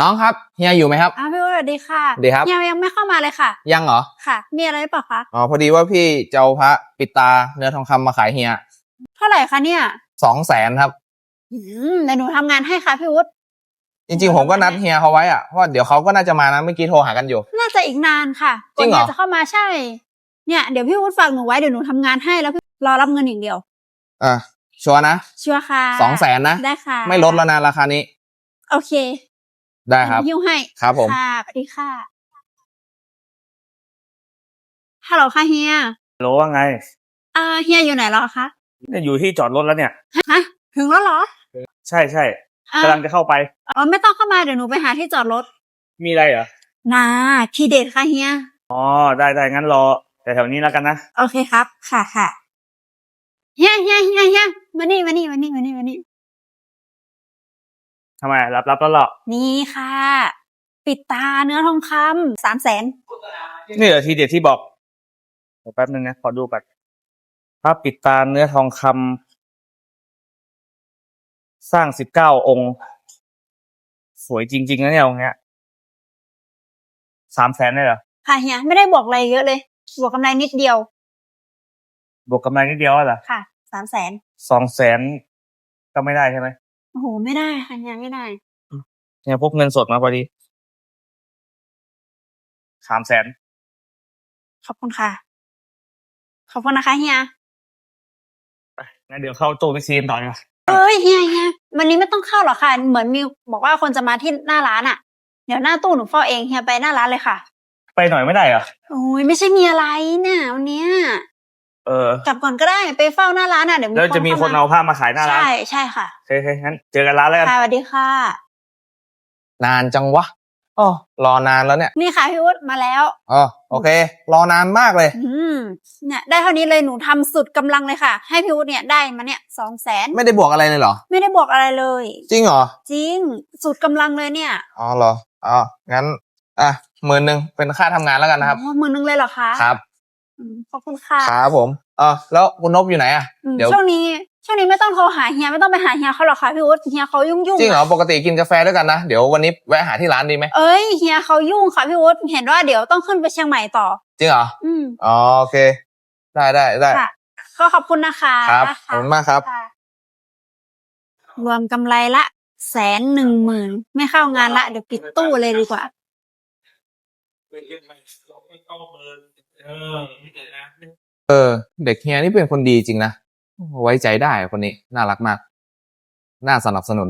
น้องครับเฮียอยู่ไหมครับ อ้าวพี่วุฒิสวัสดีค่ะสวัสดีครับ ยังยังไม่เข้ามาเลยค่ะ ยังเหรอ ค่ะ มีอะไรหรือเปล่าคะ อ๋อพอดีว่าพี่จะเอาพระปิดตาเนื้อทองคำมาขายเฮียเท่าไหร่คะเนี่ย สองแสนครับ อืมเดี๋ยวหนูทำงานให้ค่ะพี่วุฒิจริงๆ ผมก็นัดเฮียเขาไว้อะเพราะว่าเดี๋ยวเขาก็น่าจะมานะเมื่อกี้โทรหากันอยู่ น่าจะอีกนานค่ะจริงเหรอ กว่าจะเข้ามาใช่ เนี่ยเดี๋ยวพี่วุฒิฝากหนูไว้เดี๋ยวหนูทำงานให้แล้วพี่รอรับเงินอย่างเดียว อะชัวร์นะชัวร์ค่ะสองแสนนะ ได้ค่ะ ไม่ลดแล้วนะราคานี้ โอเค ได้ครับหิ้วให้ครับผมค่ะสวัสดีค่ะฮัลโหลค่ะเฮียโหลว่าไงอ่าเฮียอยู่ไหนแล้วคะเนี่ยอยู่ที่จอดรถแล้วเนี่ยฮะถึงแล้วเหรอ ใช่ใช่อ่ากำลังจะเข้าไปอ๋อไม่ต้องเข้ามาเดี๋ยวหนูไปหาที่จอดรถ มีอะไรเหรอนาทีเด็ดค่ะเฮียอ๋อได้ได้งั้นรอแต่แถวนี้แล้วกันนะโอเคครับ ค่ะค่ะเฮียเฮียเฮียเฮียมานี่มานี่มานี่มานี่มานี่ ทำไมรับรับแล้วเหรอนี่ค่ะ ปิดตาเนื้อทองคำสามแสนนี่เหรอทีเด็ดที่บอกเดี๋ยวแป๊บนึงนะขอดูก่อนพระปิดตาเนื้อทองคำสร้างสิบเก้าองค์ สวยจริง ๆ นะเนี่ยองค์เนี้ยสามแสนได้เหรอค่ะเฮียไม่ได้บวกอะไรเยอะเลย บวกกำไรนิดเดียว บวกกำไรนิดเดียวอะเหรอค่ะสามแสนสองแสนก็ไม่ได้ใช่ไหม โอ้โห ไม่ได้ค่ะเฮียไม่ได้ เนี่ยพกเงินสดมาพอดีสามแสนขอบคุณค่ะ ขอบคุณนะคะเฮีย งั้นเดี๋ยวเข้าตู้ไปซีนต่อดีกว่าเอ้ยเฮียเฮียวันนี้ไม่ต้องเข้าหรอกค่ะ เหมือนมีบอกว่าคนจะมาที่หน้าร้านอะ เดี๋ยวหน้าตู้หนูเฝ้าเองเฮียไปหน้าร้านเลยค่ะ ไปหน่อยไม่ได้เหรอ โอ้ยไม่ใช่มีอะไรเนี่ยวันเนี้ย เออกลับก่อนก็ได้ไปเฝ้าหน้าร้านอะเดี๋ยวแล้วจะมีคนเอาผ้ามาขายหน้าร้านใช่ใช่ค่ะโอเคๆงั้นเจอกันร้านแล้วกันค่ะสวัสดีค่ะ นานจังวะอ๋อรอนานแล้วเนี่ย นี่ค่ะพี่วุฒิมาแล้วอ๋อโอเค รอนานมากเลย อืมเนี่ยได้เท่านี้เลยหนูทำสุดกำลังเลยค่ะ ให้พี่วุฒิเนี่ยได้มาเนี่ยสองแสนไม่ได้บวกอะไรเลยเหรอ ไม่ได้บวกอะไรเลย จริงเหรอ จริง สุดกำลังเลยเนี่ยอ๋อเหรออ๋องั้นอะหมื่นหนึ่งเป็นค่าทำงานแล้วกันนะครับอ๋อหมือนึงเลยเหรอคะครับอืม ขอบคุณค่ะครับผมเออแล้วคุณนบอยู่ไหนอะอืมเดี๋ยวช่วงนี้ช่วงนี้ไม่ต้องโทรหาเฮียไม่ต้องไปหาเฮียเขาหรอกค่ะพี่วุฒิเฮียเขายุ่งยุ่งจริงเหรอปกติกินกาแฟด้วยกันนะเดี๋ยววันนี้แวะหาที่ร้านดีไหมเอ้ยเฮียเขายุ่งค่ะพี่วุฒิเห็นว่าเดี๋ยวต้องขึ้นไปเชียงใหม่ต่อ จริงเหรออืมอ๋อโอเค ได้ได้ได้ค่ะก็ขอบคุณนะคะครับขอบคุณมากครับ ค่ะรวมกำไรละแสนหนึ่งหมื่นไม่เข้างานละเดี๋ยวปิดตู้เลยดีกว่า เออ เด็กเฮียนี่เป็นคนดีจริงนะ ไว้ใจได้คนนี้ น่ารักมาก น่าสนับสนุน